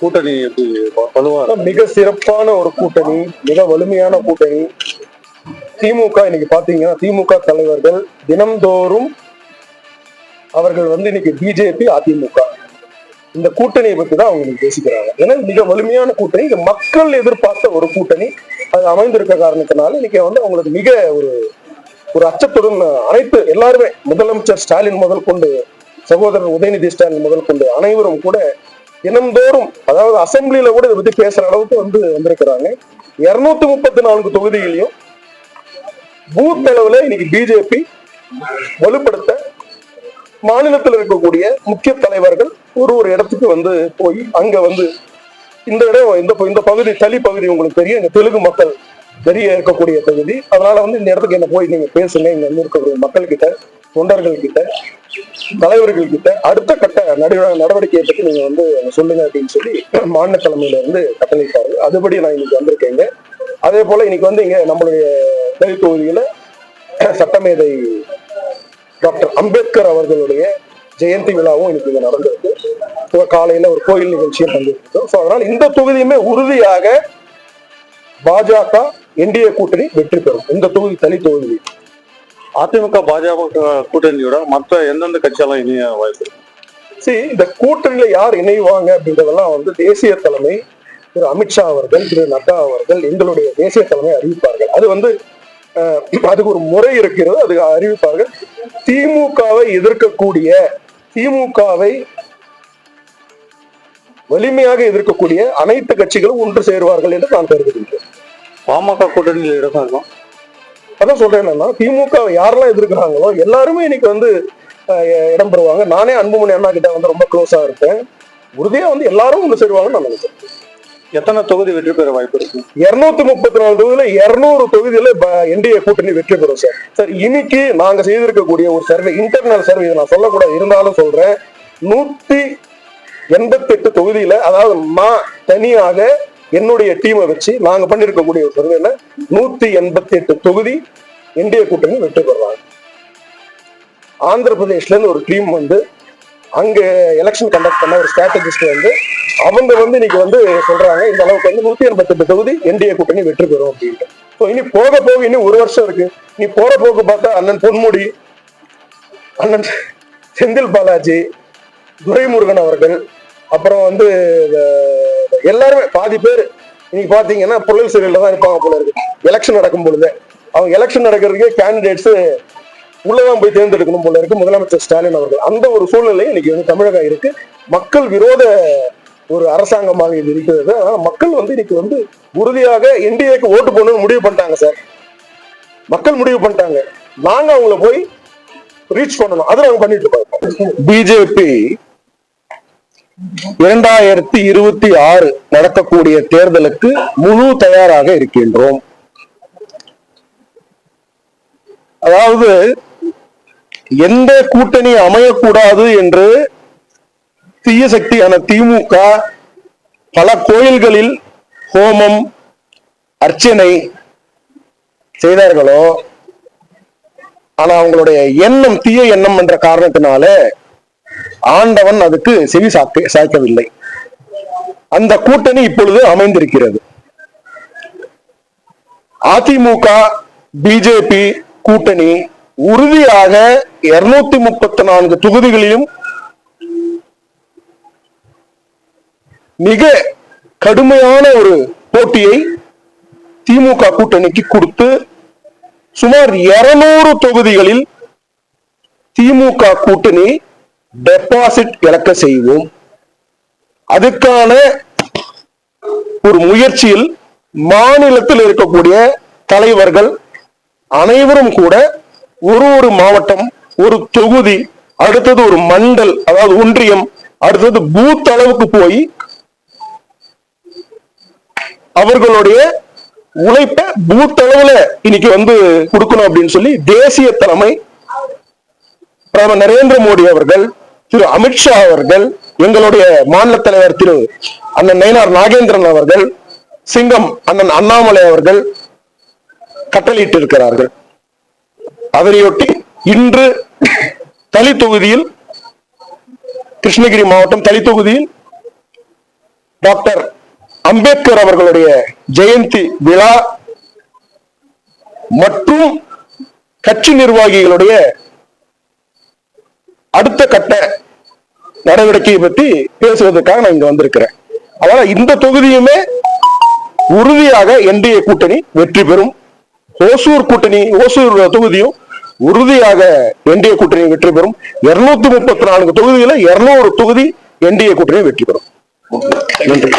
கூட்டணி எப்படி வலுவா மிக சிறப்பான ஒரு கூட்டணி மிக வலிமையான கூட்டணி. திமுக இன்னைக்கு பாத்தீங்கன்னா திமுக தலைவர்கள் தினம்தோறும் அவர்கள் வந்து இன்னைக்கு பிஜேபி அதிமுக. இந்த கூட்டணியை பத்தி தான் அவங்க பேசிக்கிறாங்க. ஏன்னா மிக வலிமையான கூட்டணி. இது மக்கள் எதிர்பார்த்த ஒரு கூட்டணி. அது அமைந்திருக்க காரணத்தினால இன்னைக்கு வந்து அவங்களுக்கு மிக ஒரு ஒரு அச்சத்துடன் அனைத்து எல்லாருமே முதலமைச்சர் ஸ்டாலின் முதல் கொண்டு சகோதரர் உதயநிதி ஸ்டாலின் முதல் கொண்டு அனைவரும் கூட தினம்தோறும் அதாவது அசம்பிளியில கூட இதை பத்தி பேசுற அளவுக்கு வந்து வந்திருக்கிறாங்க. இருநூத்தி முப்பத்தி நான்கு தொகுதிகளையும் பூத் அளவுல இன்னைக்கு பிஜேபி வலுப்படுத்த மாநிலத்தில் இருக்கக்கூடிய முக்கிய தலைவர்கள் ஒரு ஒரு இடத்துக்கு வந்து போய் அங்க வந்து இந்த இடம் இந்த இந்த பகுதி தளி பகுதி உங்களுக்கு தெரியும். இந்த தெலுங்கு மக்கள் நிறைய இருக்கக்கூடிய பகுதி. அதனால வந்து இந்த இடத்துக்கு என்ன போய் நீங்க பேசுங்க. இங்க வந்து இருக்கக்கூடிய மக்கள் கிட்ட தொண்டர்கள் கிட்ட தலைவர்கள் கிட்ட அடுத்த கட்ட நடு- நடவடிக்கையை பத்தி நீங்க வந்து சொல்லுங்க அப்படின்னு சொல்லி மாநில தலைமையில இருந்து கட்டளைப்பாரு அதுபடி நான் இன்னைக்கு வந்திருக்கேங்க அதே போல இன்னைக்கு வந்து இங்க நம்மளுடைய தெரு தொகுதியில சட்டமேதை டாக்டர் அம்பேத்கர் அவர்களுடைய ஜெயந்தி விழாவும் இன்னைக்கு இங்க நடந்திருக்கு. காலையில ஒரு கோயில் நிகழ்ச்சியும் பங்கேற்கிறோம் ஸோ அதனால இந்த தொகுதியுமே உறுதியாக பாஜக என்டிஏ கூட்டணி வெற்றி பெறும். இந்த தொகுதி தனி தொகுதி. அதிமுக பாஜக கூட்டணியோட மற்ற எந்தெந்த கட்சியெல்லாம் இணைய வாய்ப்பு? சரி இந்த கூட்டணியில யார் இணைவாங்க அப்படின்றதெல்லாம் வந்து தேசிய தலைமை திரு அமித்ஷா அவர்கள் திரு நட்டா அவர்கள் எங்களுடைய தேசிய தலைமை அறிவிப்பார்கள். அது வந்து அதுக்கு ஒரு முறை இருக்கிறது. அது அறிவிப்பார்கள். திமுகவை எதிர்க்கக்கூடிய திமுகவை வலிமையாக எதிர்க்கக்கூடிய அனைத்து கட்சிகளும் ஒன்று சேருவார்கள் என்று நான் கருதுகின்றேன். பாமக கூட்டணியில் இடம் இருக்கும் அதான் சொல்றேன் என்னன்னா திமுக யாரெல்லாம் எதிர்க்கிறாங்களோ எல்லாருமே இன்னைக்கு வந்து இடம் பெறுவாங்க. நானே அன்புமணி அண்ணா கிட்ட வந்து ரொம்ப க்ளோஸா இருப்பேன். உறுதியா வந்து எல்லாரும் ஒன்று சேருவாங்கன்னு நான் நினைக்கிறேன். எத்தனை தொகுதி வெற்றி பெற வாய்ப்பு இருக்கு? இருநூத்தி முப்பத்தி நாலு தொகுதியில இருநூறு தொகுதியில என்டிஏ கூட்டணி வெற்றி பெறும் சார். சார் இன்னைக்கு நாங்க செய்திருக்கக்கூடிய ஒரு சர்வே இன்டர்னல் சர்வே நான் சொல்லக்கூடாது இருந்தாலும் சொல்றேன். நூத்தி எண்பத்தி எட்டு தொகுதியில அதாவது நான் தனியாக என்னுடைய டீமை வச்சு நாங்க பண்ணிருக்கக்கூடிய ஒரு சர்வேல நூத்தி எண்பத்தி எட்டு தொகுதி என்டிஏ கூட்டணி வெற்றி பெறுறாங்க. ஆந்திர பிரதேஷ்ல இருந்து ஒரு டீம் வந்து அங்க எலெக்ஷன் கண்டக்ட் பண்ண ஒரு ஸ்ட்ராட்டஜிஸ்ட் வந்து அவங்க வந்து இன்னைக்கு வந்து சொல்றாங்க இந்த அளவுக்கு வந்து நூத்தி எண்பத்தி எட்டு தொகுதி என்டிஏ கூட்டணி வெற்றி பெறும் அப்படின்ட்டு. ஸோ இனி போக போக இன்னும் ஒரு வருஷம் இருக்கு. நீ போற போக்கு பார்த்தா அண்ணன் பொன்முடி அண்ணன் செந்தில் பாலாஜி துரைமுருகன் அவர்கள் அப்புறம் வந்து எல்லாருமே பாதி பேர். இன்னைக்கு பாத்தீங்கன்னா புழல் சிறையில் தான் இருப்பாங்க போல இருக்கு. எலெக்ஷன் நடக்கும் பொழுது. அவங்க எலெக்ஷன் நடக்கிறதுக்கே கேண்டிடேட்ஸ் உள்ளதான் போய் தேர்ந்தெடுக்கணும் போல இருக்கு. முதலமைச்சர் ஸ்டாலின் அவர்கள். அந்த ஒரு சூழ்நிலை இன்னைக்கு வந்து தமிழகம் இருக்கு. மக்கள் விரோத ஒரு அரசாங்கமாக இது இருக்கிறது. அதனால மக்கள் வந்து இன்னைக்கு வந்து உறுதியாக என்டிஏக்கு ஓட்டு போடணும்னு முடிவு பண்ணிட்டாங்க சார். மக்கள் முடிவு பண்ணிட்டாங்க. நாங்க அவங்கள போய் ரீச் பண்ணணும். அதை நாங்க பண்ணிட்டு இருக்கோம் பிஜேபி இரண்டாயிரத்தி இருபத்தி ஆறு நடக்கக்கூடிய தேர்தலுக்கு முழு தயாராக இருக்கின்றோம். அதாவது எந்த கூட்டணி அமையக்கூடாது என்று தீய சக்தியான திமுக பல கோயில்களில் ஹோமம் அர்ச்சனை செய்தார்களோ ஆனா அவங்களுடைய எண்ணம் தீய எண்ணம் என்ற காரணத்தினால ஆண்டவன் அதுக்கு செவி சாக்க சாய்க்கவில்லை. அந்த கூட்டணி இப்பொழுது அமைந்திருக்கிறது. அதிமுக பிஜேபி கூட்டணி உறுதியாக இருநூத்தி முப்பத்தி நான்கு தொகுதிகளிலும் மிக கடுமையான ஒரு போட்டியை திமுக கூட்டணிக்கு கொடுத்து சுமார் இருநூறு தொகுதிகளில் திமுக கூட்டணி டெபாசிட் இழக்க செய்வோம். அதுக்கான ஒரு முயற்சியில் மாநிலத்தில் இருக்கக்கூடிய தலைவர்கள் அனைவரும் கூட ஒரு ஒரு மாவட்டம் ஒரு தொகுதி அடுத்தது ஒரு மண்டல் அதாவது ஒன்றியம் அடுத்தது பூத் அளவுக்கு போய் அவர்களுடைய உழைப்பை பூத்தளவுல இன்னைக்கு வந்து கொடுக்கணும் அப்படின்னு சொல்லி தேசிய தலைமை பிரதமர் நரேந்திர மோடி அவர்கள் திரு அமித்ஷா அவர்கள் எங்களுடைய மாநில தலைவர் திரு அண்ணன் நயினார் நாகேந்திரன் அவர்கள் சிங்கம் அண்ணன் அண்ணாமலை அவர்கள் கட்டளையிட்டு இருக்கிறார்கள் அதனையொட்டி இன்று தளி தொகுதியில் கிருஷ்ணகிரி மாவட்டம் தளி தொகுதியில் டாக்டர் அம்பேத்கர் அவர்களுடைய ஜெயந்தி விழா மற்றும் கட்சி நிர்வாகிகளுடைய அடுத்த கட்ட நடவடிக்கையை பத்தி பேசுவதற்காக நான் இங்க வந்திருக்கிறேன். அதனால இந்த தொகுதியுமே உறுதியாக என்டிஏ கூட்டணி வெற்றி பெறும். ஓசூர் கூட்டணி ஓசூர் தொகுதியும் உறுதியாக என்டிஏ கூட்டணி வெற்றி பெறும். இருநூத்தி முப்பத்தி நான்கு தொகுதியில இருநூறு தொகுதி என்டிஏ கூட்டணி வெற்றி பெறும். நன்றி.